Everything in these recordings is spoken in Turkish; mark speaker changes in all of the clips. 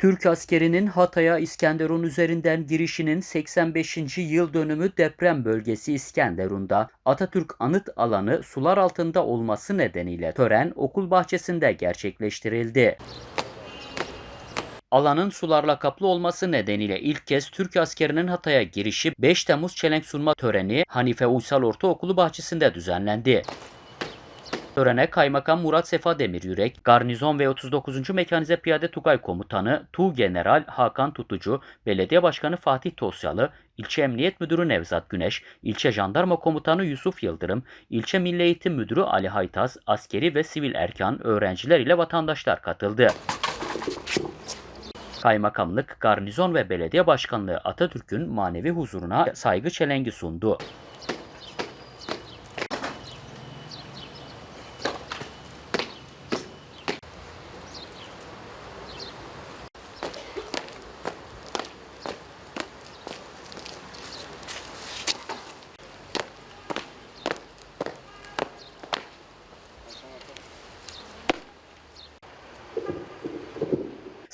Speaker 1: Türk askerinin Hatay'a İskenderun üzerinden girişinin 85. yıl dönümü deprem bölgesi İskenderun'da Atatürk Anıt Alanı sular altında olması nedeniyle tören okul bahçesinde gerçekleştirildi. Alanın sularla kaplı olması nedeniyle ilk kez Türk askerinin Hatay'a girişi 5 Temmuz çelenk sunma töreni Hanife Uysal Ortaokulu bahçesinde düzenlendi. Törene Kaymakam Murat Sefa Demiryürek, Garnizon ve 39. Mekanize Piyade Tugay Komutanı Tu General Hakan Tutucu, Belediye Başkanı Fatih Tosyalı, İlçe Emniyet Müdürü Nevzat Güneş, İlçe Jandarma Komutanı Yusuf Yıldırım, İlçe Milli Eğitim Müdürü Ali Haytaz, askeri ve sivil erkan, öğrenciler ile vatandaşlar katıldı. Kaymakamlık, garnizon ve belediye başkanlığı Atatürk'ün manevi huzuruna saygı çelengi sundu.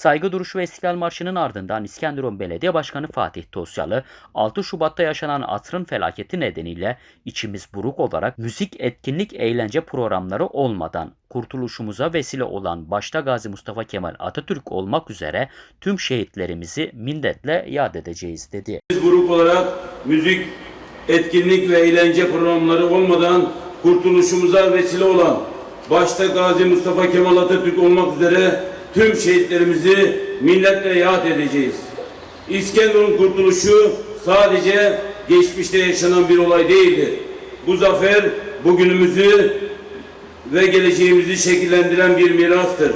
Speaker 1: Saygı duruşu ve İstiklal Marşı'nın ardından İskenderun Belediye Başkanı Fatih Tosyalı, 6 Şubat'ta yaşanan asrın felaketi nedeniyle içimiz buruk olarak müzik, etkinlik, eğlence programları olmadan kurtuluşumuza vesile olan başta Gazi Mustafa Kemal Atatürk olmak üzere tüm şehitlerimizi minnetle yad edeceğiz dedi.
Speaker 2: Biz grup olarak müzik, etkinlik ve eğlence programları olmadan kurtuluşumuza vesile olan başta Gazi Mustafa Kemal Atatürk olmak üzere tüm şehitlerimizi minnetle yad edeceğiz. İskenderun kurtuluşu sadece geçmişte yaşanan bir olay değildir. Bu zafer bugünümüzü ve geleceğimizi şekillendiren bir mirastır.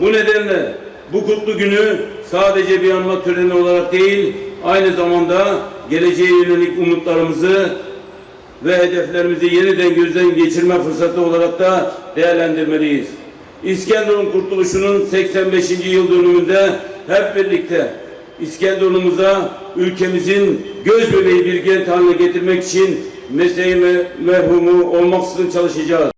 Speaker 2: Bu nedenle bu kutlu günü sadece bir anma töreni olarak değil, aynı zamanda geleceğe yönelik umutlarımızı ve hedeflerimizi yeniden gözden geçirme fırsatı olarak da değerlendirmeliyiz. İskenderun Kurtuluşu'nun 85. yıl dönümünde hep birlikte İskenderun'umuza ülkemizin göz bebeği bir kent haline getirmek için mesleği merhumu olmaksızın çalışacağız.